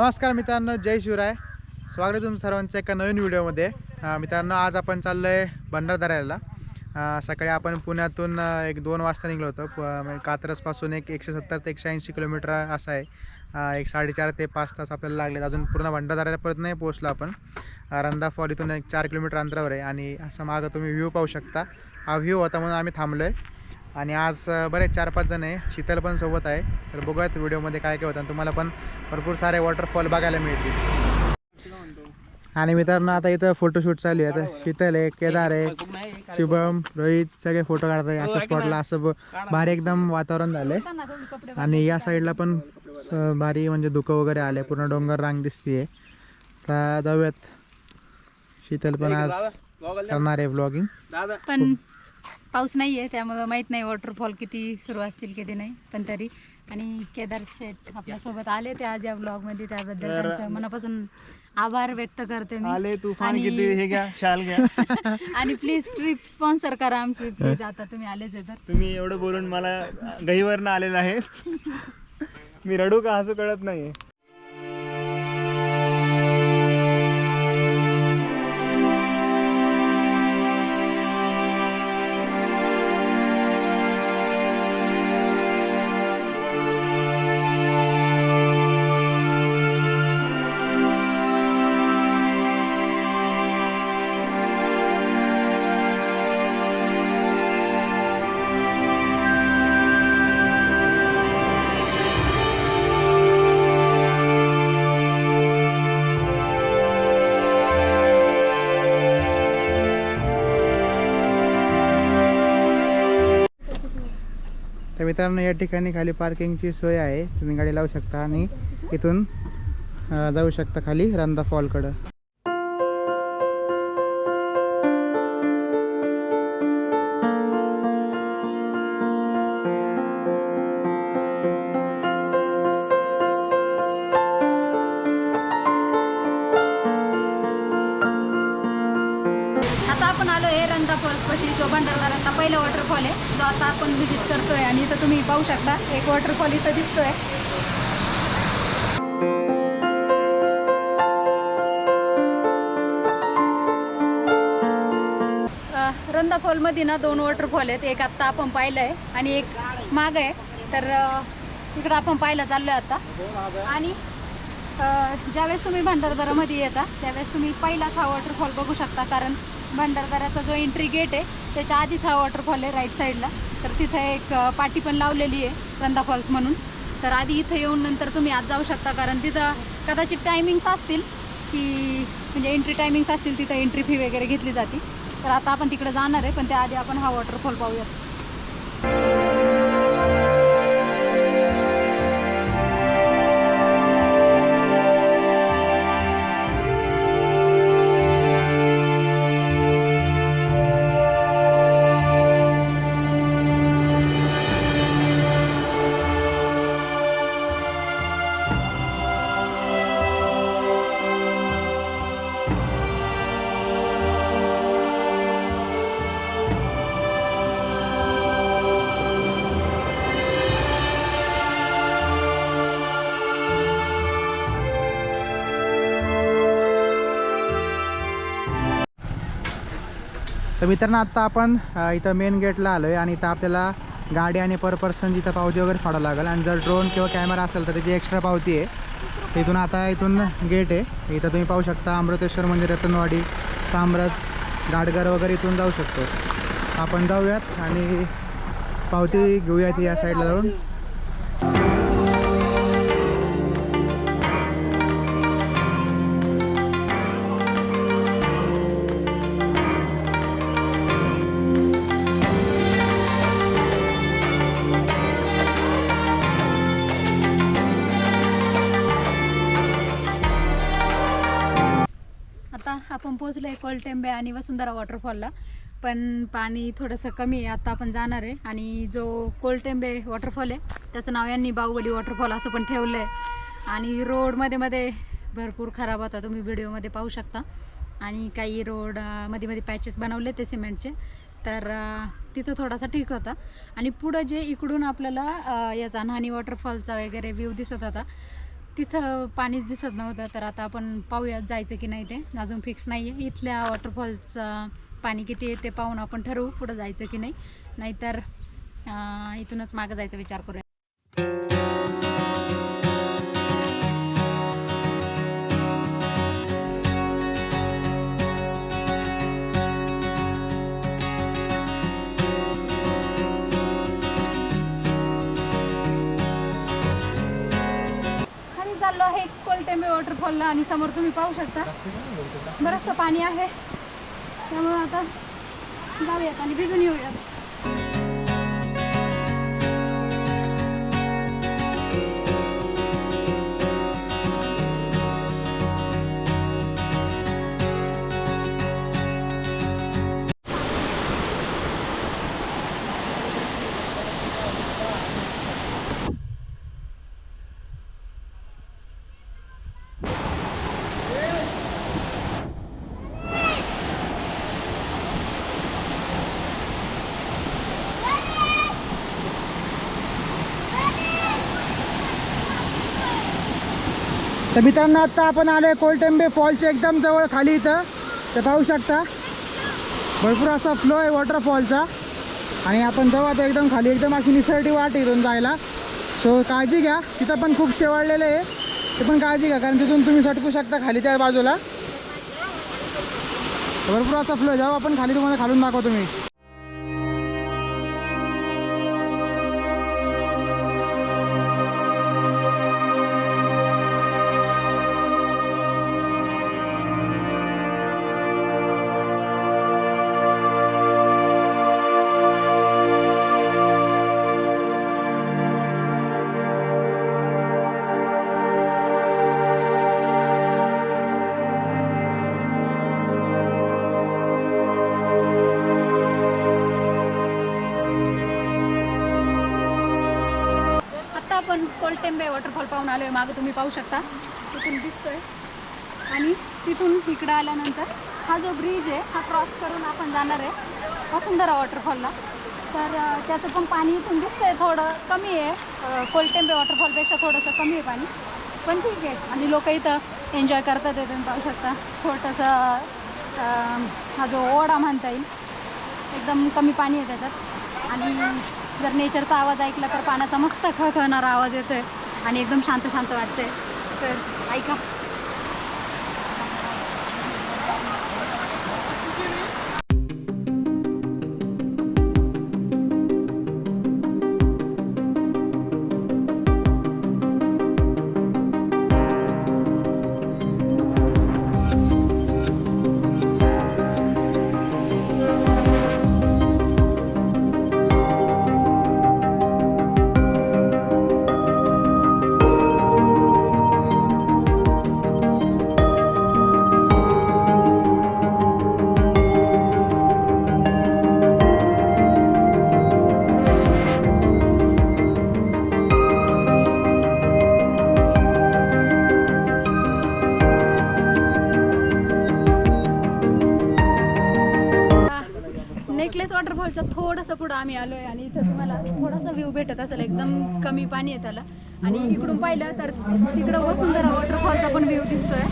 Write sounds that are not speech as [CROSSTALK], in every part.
नमस्कार मित्रांनो जय शिवराय. स्वागत आहे तुमचं सर्वांचं एका नवीन व्हिडिओमध्ये. मित्रांनो आज आपण चाललो आहे भंडारदऱ्याला सकाळी आपण पुण्यातून एक दोन वाजता निघलो होतो. प- म्हणजे कात्रजपासून एक एकशे सत्तर ते एकशे ऐंशी किलोमीटर असं आहे. एक साडेचार ते पाच तास आपल्याला लागले अजून पूर्ण भंडारदऱ्यापर्यंत नाही पोहोचलो आपण. रंधा फॉल इथून एक चार किलोमीटर अंतरावर आहे आणि असं मागं तुम्ही व्ह्यू पाहू शकता. हा व्ह्यू होता म्हणून आम्ही थांबलो आहे आणि आज बरेच चार पाच जण आहे. शीतल पण सोबत आहे. तर बघूयात व्हिडिओमध्ये काय काय होतं. आणि तुम्हाला पण भरपूर सारे वॉटरफॉल बघायला मिळतील. आणि मित्रांनो आता इथं फोटोशूट चालू आहे. आता शीतल आहे केदार आहे शुभम रोहित सगळे फोटो काढत आहे असं स्पॉटला असं ब- भारी एकदम वातावरण झालंय. आणि या साईडला पण भारी म्हणजे धुकं वगैरे आले पूर्ण डोंगर रांग दिसतीये. तर जाऊयात. शीतल पण आज करणार आहे ब्लॉगिंग पण पाऊस नाहीये त्यामुळं माहीत नाही वॉटरफॉल किती सुरू असतील किती नाही पण तरी. आणि केदार शेठ आपल्यासोबत आले ते आज या ब्लॉगमध्ये त्याबद्दल त्यांचं मनापासून आभार व्यक्त करते मी. आले तुफान आणि- किती हे घ्या शाल घ्या. [LAUGHS] आणि प्लीज ट्रिप स्पॉन्सर करा आमची प्लीज आता तुम्ही आलेच आहे तर. तुम्ही एवढं बोलून मला गहीवरनं आलेलं आहे. मी रडू का हसू कळत नाही मित्रांनो या ठिकाणी खाली पार्किंगची सोय आहे. तुम्ही गाडी लावू शकता आणि इथून जाऊ शकता खाली रंदा फॉलकडं. आता आपण व्हिजिट करतोय आणि इथं तुम्ही पाहू शकता एक वॉटरफॉल इथं दिसतोय. आहे रंधा फॉलमध्ये ना दोन वॉटरफॉल आहेत. एक आत्ता आपण पाहिलं आहे आणि एक माग आहे. तर तिकडं आपण पाहायला चाललो आहे आता. आणि ज्यावेळेस तुम्ही भंडारदरामध्ये येता त्यावेळेस तुम्ही पहिलाच हा वॉटरफॉल बघू शकता. कारण भंडारदराचा जो एंट्री गेट आहे त्याच्या आधीच हा वॉटरफॉल आहे राईट साईडला तर तिथं एक पाटी पण लावलेली आहे रंधा फॉल्स म्हणून. तर आधी इथं येऊन नंतर तुम्ही आत जाऊ शकता. कारण तिथं कदाचित टायमिंग्स असतील की म्हणजे एंट्री टायमिंग्स असतील तिथं एंट्री फी वगैरे घेतली जाते. तर आता आपण तिकडे जाणार आहे पण त्याआधी आपण हा वॉटरफॉल पाहूयात. तर मित्रांनो आत्ता आपण इथं मेन गेटला आलो आहे आणि इथं आपल्याला गाडी आणि पर पर्सन जिथं पावती वगैरे फाडावं लागेल. आणि जर ड्रोन किंवा कॅमेरा असेल तर त्याची एक्स्ट्रा पावती आहे. इथून आता इथून गेट आहे. इथं तुम्ही पाहू शकता अमृतेश्वर मंदिर रतनवाडी साम्रत गाडगर वगैरे इथून जाऊ शकतो. आपण जाऊयात आणि पावती घेऊयात या साईडला जाऊन. कोलटेंबे आणि वसुंधरा वॉटरफॉलला पण पाणी थोडंसं कमी आहे आता आपण जाणार आहे. आणि जो कोलटेंबे वॉटरफॉल आहे त्याचं नाव यांनी बाहुबली वॉटरफॉल असं पण ठेवलं आहे आणि रोडमध्ये मध्ये भरपूर खराब होता तुम्ही व्हिडिओमध्ये पाहू शकता. आणि काही रोडमध्ये मध्ये पॅचेस बनवले ते सिमेंटचे तर तिथं थोडासा ठीक होता. आणि पुढं जे इकडून आपल्याला याचा न्हाणी वॉटरफॉलचा वगैरे व्ह्यू दिसत होता तिथं पाणीच दिसत नव्हतं तर आता आपण पाहूयात जायचं की नाही ते. अजून फिक्स नाही आहे इथल्या वॉटरफॉलचं पाणी किती आहे ते पाहून आपण ठरवू पुढं जायचं की नाही. नाहीतर इथूनच मागं जायचा विचार करूया. टेंबे वॉटरफॉलला आणि समोर तुम्ही पाहू शकता. बरंचसं पाणी आहे. त्यामुळं आता जाऊयात आणि भिजून येऊयात. तर मित्रांनो आत्ता आपण आलोय कोलटेंबे फॉलच्या एकदम जवळ खाली इथं. ते पाहू शकता भरपूर असा फ्लो आहे वॉटरफॉलचा आणि आपण जाऊ आता एकदम खाली एकदम अशी निसर्टी वाट इथून जायला. सो काळजी घ्या तिथं पण खूप शेवाळलेलं आहे. ते पण काळजी घ्या कारण तिथून तुम्ही सटकू शकता खाली त्या बाजूला. भरपूर असा फ्लो जाऊ आपण खाली तुम्हाला खालून दाखवतो मी. वॉटरफॉल पाहून आलो आहे मागं तुम्ही पाहू शकता. तिथून दिसतोय. आणि तिथून इकडं आल्यानंतर हा जो ब्रिज आहे हा क्रॉस करून आपण जाणार आहे वसुंधरा वॉटरफॉलला. तर त्याचं पण पाणी इथून दिसतंय थोडं कमी आहे. कोलटेंबे वॉटरफॉलपेक्षा थोडंसं कमी आहे पाणी. पण ठीक आहे. आणि लोक इथं एन्जॉय करतात आहे तुम्ही पाहू शकता. छोटंसं हा जो ओढा म्हणता येईल एकदम कमी पाणी आहे त्याच्यात. आणि जर नेचरचा आवाज ऐकला तर पाण्याचा मस्त खळखळणारा आवाज येतो आहे आणि एकदम शांत शांत वाटतंय. तर ऐका. नेकलेस वॉटरफॉलच्या थोडंसं पुढं आम्ही आलो आहे आणि इथं तुम्हाला थोडासा व्ह्यू भेटत असेल एकदम कमी पाणी आहे त्याला. आणि इकडून पाहिलं तर तिकडं वसुंधरा वॉटरफॉलचा पण व्ह्यू दिसतोय.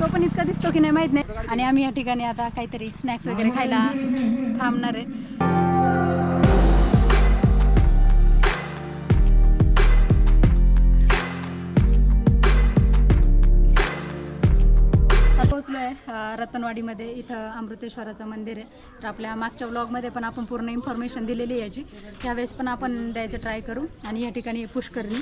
तो पण इतका दिसतो की नाही माहीत नाही. आणि आम्ही या ठिकाणी आता काहीतरी स्नॅक्स वगैरे खायला थांबणार आहे. आहे रतनवाडीमध्ये इथं अमृतेश्वराचं मंदिर आहे. तर आपल्या मागच्या व्लॉगमध्ये पण आपण पूर्ण इन्फॉर्मेशन दिलेली याची. त्यावेळेस पण आपण द्यायचं ट्राय करू आणि या ठिकाणी पुष्करणी.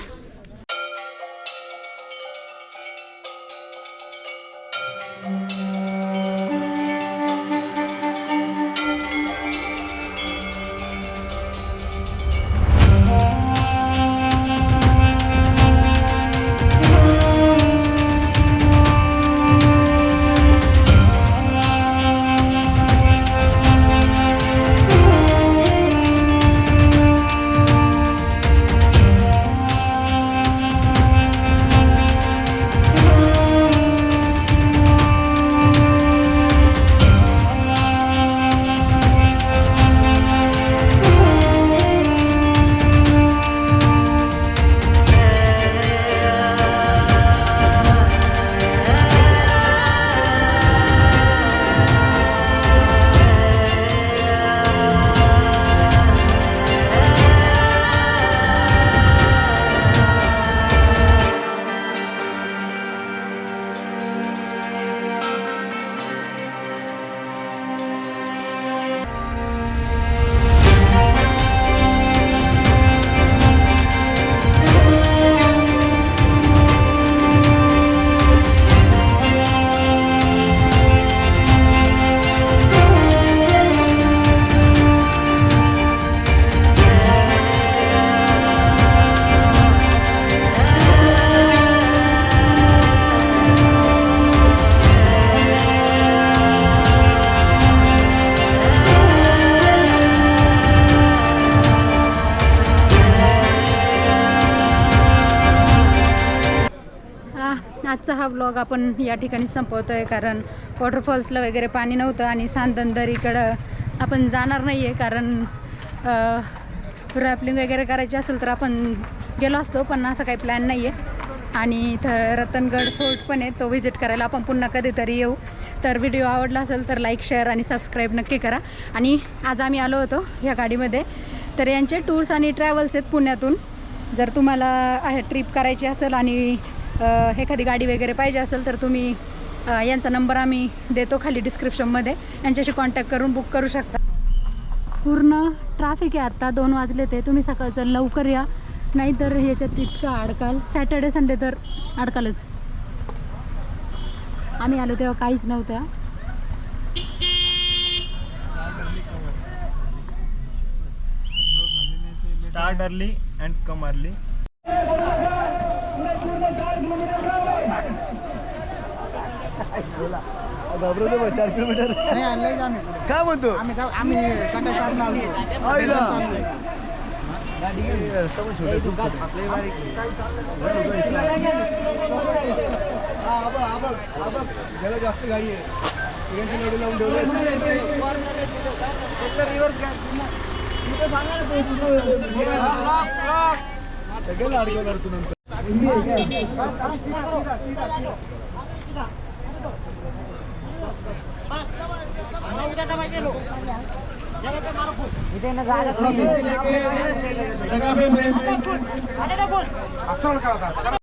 हा ब्लॉग आपण या ठिकाणी संपवतो आहे कारण वॉटरफॉल्सला वगैरे पाणी नव्हतं आणि सांदनदरीकडं आपण जाणार नाही आहे कारण रॅपलिंग वगैरे करायची असेल तर आपण गेलो असतो पण असं काही प्लॅन नाही आहे आणि इथं रतनगड फोर्ट पण आहे तो व्हिजिट करायला आपण पुन्हा कधीतरी येऊ. तर व्हिडिओ आवडला असेल तर लाईक शेअर आणि सबस्क्राईब नक्की करा. आणि आज आम्ही आलो होतो ह्या गाडीमध्ये. तर यांचे टूर्स आणि ट्रॅव्हल्स आहेत पुण्यातून. जर तुम्हाला ट्रिप करायची असेल आणि एखादी गाडी वगैरे पाहिजे असेल तर तुम्ही यांचा नंबर आम्ही देतो खाली डिस्क्रिप्शनमध्ये यांच्याशी कॉन्टॅक्ट करून बुक करू शकता. पूर्ण ट्रॅफिक आहे आत्ता दोन वाजले ते. तुम्ही सकाळचं लवकर या. नाहीतर ह्याच्यात इतकं अडकाल. सॅटर्डे संडे तर अडकालच. आम्ही आलो तेव्हा काहीच नव्हतं. Start early and come early घाबरतो चार किलोमीटर नाही आणलंय आम्ही काय म्हणतो आम्ही जाऊ- आम्ही आलो आईला रस्ता पण छोटा खूप छोटा. हा, हा बघ, हा बघ, हा बघ. ज्याला जास्त घाई आहे सगळ्यांची लावून ठेवलं अडकवणार तू नंतर असं करा